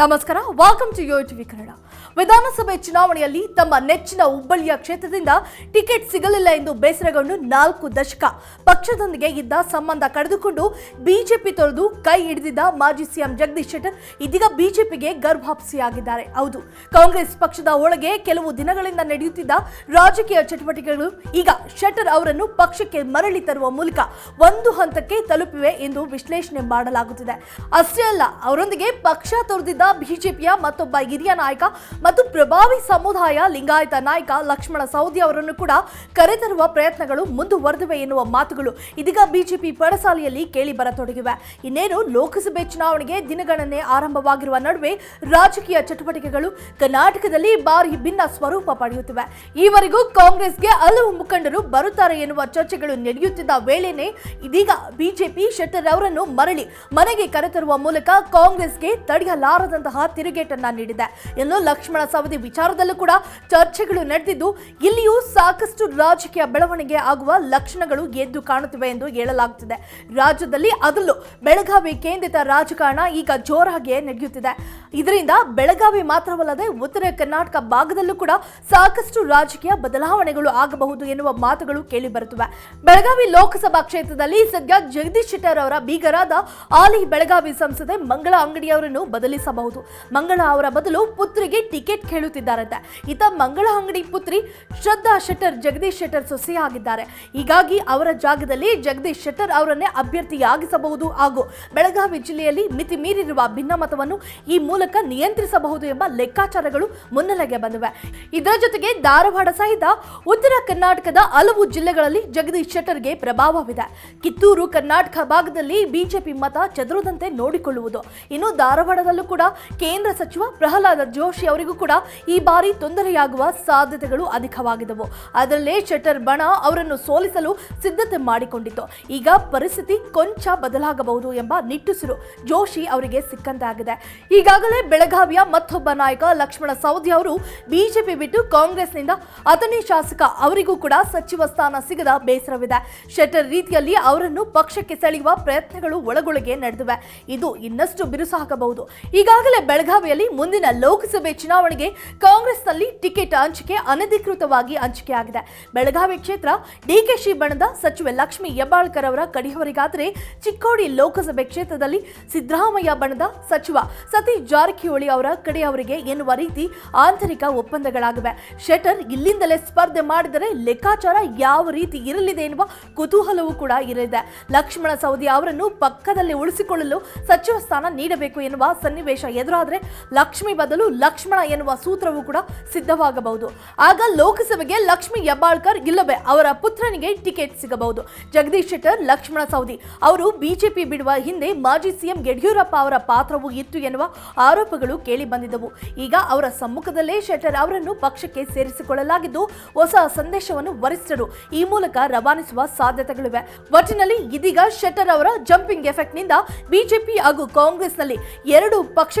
ನಮಸ್ಕಾರ welcome to Yo TV Kannada ವಿಧಾನಸಭೆ ಚುನಾವಣೆಯಲ್ಲಿ ತಮ್ಮ ನೆಚ್ಚಿನ ಹುಬ್ಬಳ್ಳಿಯ ಕ್ಷೇತ್ರದಿಂದ ಟಿಕೆಟ್ ಸಿಗಲಿಲ್ಲ ಎಂದು ಬೇಸರಗೊಂಡು ನಾಲ್ಕು ದಶಕ ಪಕ್ಷದೊಂದಿಗೆ ಇದ್ದ ಸಂಬಂಧ ಕಳೆದುಕೊಂಡು ಬಿಜೆಪಿ ತೊರೆದು ಕೈ ಹಿಡಿದಿದ್ದ ಮಾಜಿ ಸಿಎಂ ಜಗದೀಶ್ ಶೆಟ್ಟರ್ ಇದೀಗ ಬಿಜೆಪಿಗೆ ಗರ್ಭಾಪ್ಸಿಯಾಗಿದ್ದಾರೆ. ಹೌದು, ಕಾಂಗ್ರೆಸ್ ಪಕ್ಷದ ಒಳಗೆ ಕೆಲವು ದಿನಗಳಿಂದ ನಡೆಯುತ್ತಿದ್ದ ರಾಜಕೀಯ ಚಟುವಟಿಕೆಗಳು ಈಗ ಶೆಟ್ಟರ್ ಅವರನ್ನು ಪಕ್ಷಕ್ಕೆ ಮರಳಿ ತರುವ ಮೂಲಕ ಒಂದು ಹಂತಕ್ಕೆ ತಲುಪಿವೆ ಎಂದು ವಿಶ್ಲೇಷಣೆ ಮಾಡಲಾಗುತ್ತಿದೆ. ಅಷ್ಟೇ ಅಲ್ಲ, ಅವರೊಂದಿಗೆ ಪಕ್ಷ ತೊರೆದಿದ್ದ ಬಿಜೆಪಿಯ ಮತ್ತೊಬ್ಬ ಹಿರಿಯ ನಾಯಕ ಮತ್ತು ಪ್ರಭಾವಿ ಸಮುದಾಯ ಲಿಂಗಾಯತ ನಾಯಕ ಲಕ್ಷ್ಮಣ ಸವದಿ ಅವರನ್ನು ಕೂಡ ಕರೆತರುವ ಪ್ರಯತ್ನಗಳು ಮುಂದುವರೆದಿವೆ ಎನ್ನುವ ಮಾತುಗಳು ಇದೀಗ ಬಿಜೆಪಿ ಪಡಸಾಲೆಯಲ್ಲಿ ಕೇಳಿ ಬರತೊಡಗಿವೆ. ಇನ್ನೇನು ಲೋಕಸಭೆ ಚುನಾವಣೆಗೆ ದಿನಗಣನೆ ಆರಂಭವಾಗಿರುವ ನಡುವೆ ರಾಜಕೀಯ ಚಟುವಟಿಕೆಗಳು ಕರ್ನಾಟಕದಲ್ಲಿ ಭಾರಿ ಭಿನ್ನ ಸ್ವರೂಪ ಪಡೆಯುತ್ತಿವೆ. ಈವರೆಗೂ ಕಾಂಗ್ರೆಸ್ಗೆ ಹಲವು ಮುಖಂಡರು ಬರುತ್ತಾರೆ ಎನ್ನುವ ಚರ್ಚೆಗಳು ನಡೆಯುತ್ತಿದ್ದ ವೇಳೆನೆ ಇದೀಗ ಬಿಜೆಪಿ ಶೆಟ್ಟರ್ ಅವರನ್ನು ಮರಳಿ ಮನೆಗೆ ಕರೆತರುವ ಮೂಲಕ ಕಾಂಗ್ರೆಸ್ಗೆ ತಡೆಯಲಾರದಂತಹ ತಿರುಗೇಟನ್ನ ನೀಡಿದೆ. ಇನ್ನು ಲಕ್ಷ್ಮಣ ಸವದಿ ವಿಚಾರದಲ್ಲೂ ಕೂಡ ಚರ್ಚೆಗಳು ನಡೆದಿದ್ದು, ಇಲ್ಲಿಯೂ ಸಾಕಷ್ಟು ರಾಜಕೀಯ ಬೆಳವಣಿಗೆ ಆಗುವ ಲಕ್ಷಣಗಳು ಎದ್ದು ಕಾಣುತ್ತಿವೆ ಎಂದು ಹೇಳಲಾಗುತ್ತಿದೆ. ರಾಜ್ಯದಲ್ಲಿ ಅದರಲ್ಲೂ ಬೆಳಗಾವಿ ಕೇಂದ್ರಿತ ರಾಜಕಾರಣ ಈಗ ಜೋರಾಗಿಯೇ ನಡೆಯುತ್ತಿದೆ. ಇದರಿಂದ ಬೆಳಗಾವಿ ಮಾತ್ರವಲ್ಲದೆ ಉತ್ತರ ಕರ್ನಾಟಕ ಭಾಗದಲ್ಲೂ ಕೂಡ ಸಾಕಷ್ಟು ರಾಜಕೀಯ ಬದಲಾವಣೆಗಳು ಆಗಬಹುದು ಎನ್ನುವ ಮಾತುಗಳು ಕೇಳಿ ಬರುತ್ತಿವೆ ಬೆಳಗಾವಿ ಲೋಕಸಭಾ ಕ್ಷೇತ್ರದಲ್ಲಿ ಸದ್ಯ ಜಗದೀಶ್ ಶೆಟ್ಟರ್ ಅವರ ಬೀಗರಾದ ಆಲಿ ಬೆಳಗಾವಿ ಸಂಸದೆ ಮಂಗಳ ಅಂಗಡಿಯವರನ್ನು ಬದಲಿಸಬಹುದು. ಮಂಗಳ ಅವರ ಬದಲು ಪುತ್ರಿಗೆ ಟಿಕೆಟ್ ಕೇಳುತ್ತಿದ್ದಾರಂತೆ. ಈತ ಮಂಗಳ ಅಂಗಡಿ ಪುತ್ರಿ ಶ್ರದ್ಧಾ ಶೆಟ್ಟರ್, ಜಗದೀಶ್ ಶೆಟ್ಟರ್ ಸೊಸೆಯಾಗಿದ್ದಾರೆ ಹೀಗಾಗಿ ಅವರ ಜಾಗದಲ್ಲಿ ಜಗದೀಶ್ ಶೆಟ್ಟರ್ ಅವರನ್ನೇ ಅಭ್ಯರ್ಥಿಯಾಗಿಸಬಹುದು. ಹಾಗೂ ಬೆಳಗಾವಿ ಜಿಲ್ಲೆಯಲ್ಲಿ ಮಿತಿ ಮೀರಿರುವ ಭಿನ್ನಮತವನ್ನು ಈ ಮೂಲಕ ನಿಯಂತ್ರಿಸಬಹುದು ಎಂಬ ಲೆಕ್ಕಾಚಾರಗಳು ಮುನ್ನೆಲೆಗೆ ಬಂದಿವೆ. ಇದರ ಜೊತೆಗೆ ಧಾರವಾಡ ಸಹಿತ ಉತ್ತರ ಕರ್ನಾಟಕದ ಹಲವು ಜಿಲ್ಲೆಗಳಲ್ಲಿ ಜಗದೀಶ್ ಶೆಟ್ಟರ್ಗೆ ಪ್ರಭಾವವಿದೆ. ಕಿತ್ತೂರು, ಕರ್ನಾಟಕ ಭಾಗದಲ್ಲಿ ಬಿಜೆಪಿ ಮತ ಚದುರದಂತೆ ನೋಡಿಕೊಳ್ಳುವುದು. ಇನ್ನು ಧಾರವಾಡದಲ್ಲೂ ಕೂಡ ಕೇಂದ್ರ ಸಚಿವ ಪ್ರಹ್ಲಾದ ಜೋಶಿ ಅವರಿಗೂ ಕೂಡ ಈ ಬಾರಿ ತೊಂದರೆಯಾಗುವ ಸಾಧ್ಯತೆಗಳು ಅಧಿಕವಾಗಿದ್ದವು. ಅದರಲ್ಲೇ ಶೆಟ್ಟರ್ ಬಣ ಅವರನ್ನು ಸೋಲಿಸಲು ಸಿದ್ಧತೆ ಮಾಡಿಕೊಂಡಿತ್ತು. ಈಗ ಪರಿಸ್ಥಿತಿ ಕೊಂಚ ಬದಲಾಗಬಹುದು ಎಂಬ ನಿಟ್ಟುಸಿರು ಜೋಶಿ ಅವರಿಗೆ ಸಿಕ್ಕಂತಾಗಿದೆ. ಈಗಾಗಲೇ ಬೆಳಗಾವಿಯ ಮತ್ತೊಬ್ಬ ನಾಯಕ ಲಕ್ಷ್ಮಣ ಸವದಿ ಅವರು ಬಿಜೆಪಿ ಬಿಟ್ಟು ಕಾಂಗ್ರೆಸ್ನಿಂದ ಅಥಣಿ ಶಾಸಕ ಅವರಿಗೂ ಕೂಡ ಸಚಿವ ಸ್ಥಾನ ಸಿಗದ ಬೇಸರವಿದೆ. ಶೆಟ್ಟರ್ ರೀತಿಯಲ್ಲಿ ಅವರನ್ನು ಪಕ್ಷಕ್ಕೆ ಸೆಳೆಯುವ ಪ್ರಯತ್ನಗಳು ಒಳಗೊಳಗೆ ನಡೆದಿವೆ. ಇದು ಇನ್ನಷ್ಟು ಬಿರುಸಾಗಬಹುದು. ಈಗಾಗಲೇ ಬೆಳಗಾವಿಯಲ್ಲಿ ಮುಂದಿನ ಲೋಕಸಭೆ ಚುನಾವಣೆಗೆ ಕಾಂಗ್ರೆಸ್ನಲ್ಲಿ ಟಿಕೆಟ್ ಹಂಚಿಕೆ ಅನಧಿಕೃತವಾಗಿ ಹಂಚಿಕೆಯಾಗಿದೆ. ಬೆಳಗಾವಿ ಕ್ಷೇತ್ರ ಡಿಕೆಶಿ ಬಣದ ಸಚಿವೆ ಲಕ್ಷ್ಮಿ ಹೆಬ್ಬಾಳ್ಕರ್ ಅವರ ಕಡಿಯವರಿಗಾದರೆ ಚಿಕ್ಕೋಡಿ ಲೋಕಸಭೆ ಕ್ಷೇತ್ರದಲ್ಲಿ ಸಿದ್ದರಾಮಯ್ಯ ಬಣದ ಸಚಿವ ಸತೀಶ್ ಜಾರಕಿಹೊಳಿ ಅವರ ಕಡೆಯವರಿಗೆ ಎನ್ನುವ ರೀತಿ ಆಂತರಿಕ ಒಪ್ಪಂದಗಳಾಗಿವೆ. ಶೆಟರ್ ಇಲ್ಲಿಂದಲೇ ಸ್ಪರ್ಧೆ ಮಾಡಿದರೆ ಲೆಕ್ಕಾಚಾರ ಯಾವ ರೀತಿ ಇರಲಿದೆ ಎನ್ನುವ ಕುತೂಹಲವೂ ಕೂಡ ಇರಲಿದೆ. ಲಕ್ಷ್ಮಣ ಸವದಿ ಅವರನ್ನು ಪಕ್ಕದಲ್ಲಿ ಉಳಿಸಿಕೊಳ್ಳಲು ಸಚಿವ ಸ್ಥಾನ ನೀಡಬೇಕು ಎನ್ನುವ ಸನ್ನಿವೇಶ ಎದುರಾದರೆ ಲಕ್ಷ್ಮಿ ಬದಲು ಲಕ್ಷ್ಮಣ ಎನ್ನುವ ಸೂತ್ರವೂ ಕೂಡ ಸಿದ್ಧವಾಗಬಹುದು. ಆಗ ಲೋಕಸಭೆಗೆ ಲಕ್ಷ್ಮಿ ಹೆಬ್ಬಾಳ್ಕರ್ ಇಲ್ಲವೇ ಅವರ ಪುತ್ರನಿಗೆ ಟಿಕೆಟ್ ಸಿಗಬಹುದು. ಜಗದೀಶ್ ಶೆಟ್ಟರ್, ಲಕ್ಷ್ಮಣ ಸೌದಿ ಅವರು ಬಿಜೆಪಿ ಬಿಡುವ ಹಿಂದೆ ಮಾಜಿ ಸಿಎಂ ಯಡಿಯೂರಪ್ಪ ಅವರ ಪಾತ್ರವೂ ಇತ್ತು ಎನ್ನುವ ಆರೋಪಗಳು ಕೇಳಿ ಬಂದಿದ್ದವು. ಈಗ ಅವರ ಸಮ್ಮುಖದಲ್ಲೇ ಶೆಟ್ಟರ್ ಅವರನ್ನು ಪಕ್ಷಕ್ಕೆ ಸೇರಿಸಿಕೊಳ್ಳಲಾಗಿದ್ದು ಹೊಸ ಸಂದೇಶವನ್ನು ವರಿಷ್ಠರು ಈ ಮೂಲಕ ರವಾನಿಸುವ ಸಾಧ್ಯತೆಗಳಿವೆ. ಒಟ್ಟಿನಲ್ಲಿ ಇದೀಗ ಶೆಟ್ಟರ್ ಅವರ ಜಂಪಿಂಗ್ ಎಫೆಕ್ಟ್ನಿಂದ ಬಿಜೆಪಿ ಹಾಗೂ ಕಾಂಗ್ರೆಸ್ನಲ್ಲಿ ಎರಡು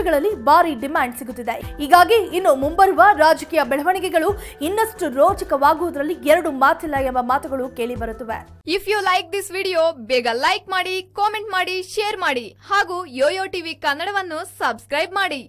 ಪಕ್ಷಗಳಲ್ಲಿ ಭಾರಿ ಡಿಮ್ಯಾಂಡ್ ಸಿಗುತ್ತಿದೆ. ಹೀಗಾಗಿ ಇನ್ನು ಮುಂಬರುವ ರಾಜಕೀಯ ಬೆಳವಣಿಗೆಗಳು ಇನ್ನಷ್ಟು ರೋಚಕವಾಗುವುದರಲ್ಲಿ ಎರಡು ಮಾತಿಲ್ಲ ಎಂಬ ಮಾತುಗಳು ಕೇಳಿ ಬರುತ್ತಿವೆ. If you like this video ಬೇಗ ಲೈಕ್ ಮಾಡಿ ಕಾಮೆಂಟ್ ಮಾಡಿ ಶೇರ್ ಮಾಡಿ ಹಾಗೂ ಯೋಯೋ ಟಿವಿ ಕನ್ನಡವನ್ನು ಸಬ್ಸ್ಕ್ರೈಬ್ ಮಾಡಿ.